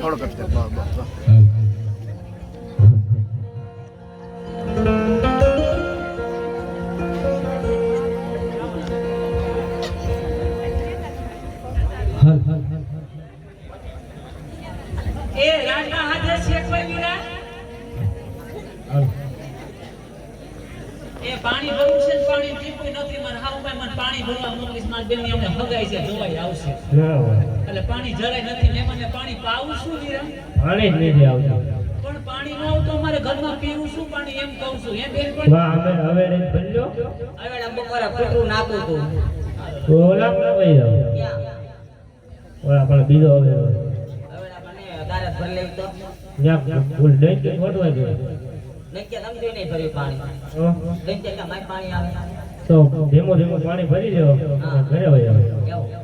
થોડો કરશે બસ બસ બસ એ રાજના હાથે શેકવાઈ મીરા? એ પાણી ભરવું છે પાણી ટીપું નથી મને હાવ મને પાણી ભરવા મોકલીશ મારી બેન અમને હગાઈ છે જોવાઈ આવશે. એટલે પાણી જરાય નથી ને પાણી પાવું શું વીરા પાણી જ નથી આવતું. પણ પાણી ન આવતો અમારે ઘરમાં પીવું શું? પાણી એમ કહું છું. એમ બેન પણ? વાહ અમે હવે રે ભલ્યો હવે આ બપોરે કૂતરું નાખું તું. ઓલા કઈ જાવ ક્યાં ઓલા પણ બીજો હવે હવે. મને દારત ભરી લેવી તો. ન્યા ફૂલ કે ફોટવા જોઈએ નક્કી તમે નહીં ભર્યું પાણી. નક્કી કે માય પાણી આવે? તો ધીમો ધીમો પાણી ભરી લેવો ઘરે હોય આવે એવું